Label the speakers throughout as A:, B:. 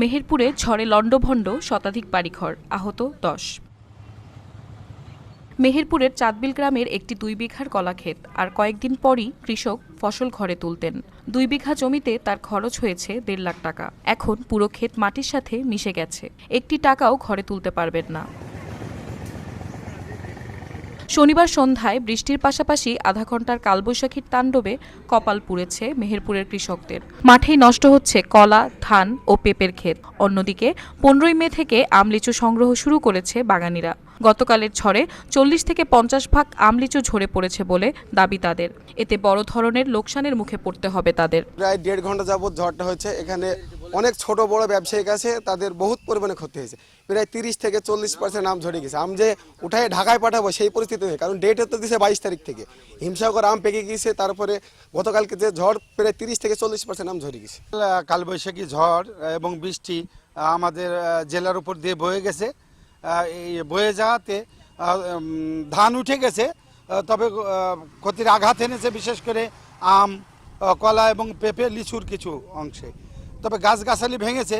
A: মেহেরপুরে ঝড়ে লণ্ডভণ্ড শতাধিক বাড়িঘর, আহত দশ। মেহেরপুরের চাঁদবিল গ্রামের একটি দুই বিঘার কলাক্ষেত, আর কয়েকদিন পরই কৃষক ফসল ঘরে তুলতেন। দুই বিঘা জমিতে তার খরচ হয়েছে দেড় লাখ টাকা। এখন পুরো ক্ষেত মাটির সাথে মিশে গেছে। একটি টাকাও ঘরে তুলতে পারবেন না। শনিবার সন্ধ্যায় বৃষ্টির পাশাপাশি আধা ঘণ্টার কালবৈশাখীর তাণ্ডবে কপাল পুড়েছে মেহেরপুরের কৃষকদের। মাঠেই নষ্ট হচ্ছে কলা, ধান ও পেঁপের ক্ষেত। অন্যদিকে পনেরোই মে থেকে আমলিচু সংগ্রহ শুরু করেছে বাগানিরা। গতকালের ঝড়ে চল্লিশ থেকে পঞ্চাশ ভাগ আমলিচু ঝরে পড়েছে বলে দাবি তাদের। এতে বড় ধরনের লোকসানের মুখে পড়তে হবে তাদের।
B: প্রায় দেড় ঘণ্টা যাবত ঝড়টা হয়েছে। এখানে অনেক ছোট বড় ব্যবসায়িক আছে, তাদের বহুত পরিমাণে ক্ষতি হয়েছে। প্রায় তিরিশ থেকে চল্লিশ পার্সেন্ট আম ঝরে গেছে। আম যে উঠায় ঢাকায় পাঠাবো সেই পরিস্থিতি নেই, কারণ ডেট তো দিছে বাইশ তারিখ থেকে। হিমসাগর আম পেকে গিয়েছে, তারপরে গতকালকে যে ঝড়, প্রায় তিরিশ থেকে চল্লিশ পার্সেন্ট আম ঝরে গেছে।
C: কালবৈশাখী ঝড় এবং বৃষ্টি আমাদের জেলার উপর দিয়ে বয়ে গেছে। বয়ে যাওয়াতে ধান উঠে গেছে তবে ক্ষতির আঘাত এনেছে বিশেষ করে আম কলা এবং পেঁপে, লিচুর কিছু অংশে। তবে গাছগাছালি ভেঙেছে।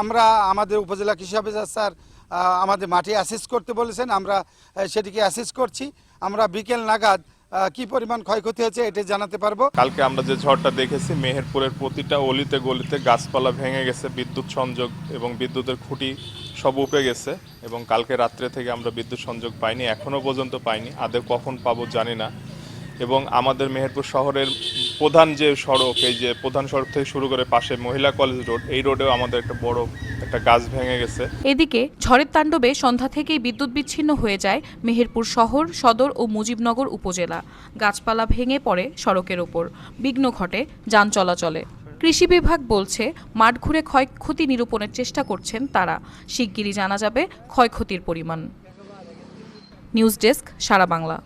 C: আমরা আমাদের উপজেলা কৃষি অফিসার স্যার আমাদের মাটি অ্যাসেস করতে বলেছেন, আমরা সেটিকে অ্যাসেস করছি। আমরা বিকেল নাগাদ কি পরিমাণ ক্ষয়ক্ষতি হয়েছে এটি জানাতে পারব।
D: কালকে আমরা যে ঝড়টা দেখেছি, মেহেরপুরের প্রতিটা অলিতে গলিতে গাছপালা ভেঙে গেছে, বিদ্যুৎ সংযোগ এবং বিদ্যুতের খুঁটি সব উপড়ে গেছে এবং কালকে রাত্রে থেকে আমরা বিদ্যুৎ সংযোগ পাইনি এখনও পর্যন্ত পাইনি, আদৌ কখন পাবো জানি না। এবং আমাদের মেহেরপুর শহরের প্রধান যে সড়ক, এই যে প্রধান সড়ক থেকে শুরু করে পাশে মহিলা কলেজ রোড, এই রোডেও আমাদের একটা বড় একটা গাছ ভেঙে গেছে।
A: এদিকে ঝড়ের তাণ্ডবে সন্ধ্যা থেকেই বিদ্যুৎ বিচ্ছিন্ন হয়ে যায় মেহেরপুর শহর, সদর ও মুজিবনগর উপজেলা। গাছপালা ভেঙে পড়ে সড়কের ওপর। বিঘ্ন ঘটে, যান চলাচলে। কৃষি বিভাগ বলছে, মাঠ ঘুরে ক্ষয়ক্ষতি নিরূপণের চেষ্টা করছেন তারা। শিগগিরই জানা যাবে ক্ষয়ক্ষতির পরিমাণ। News desk, Sara Bangla.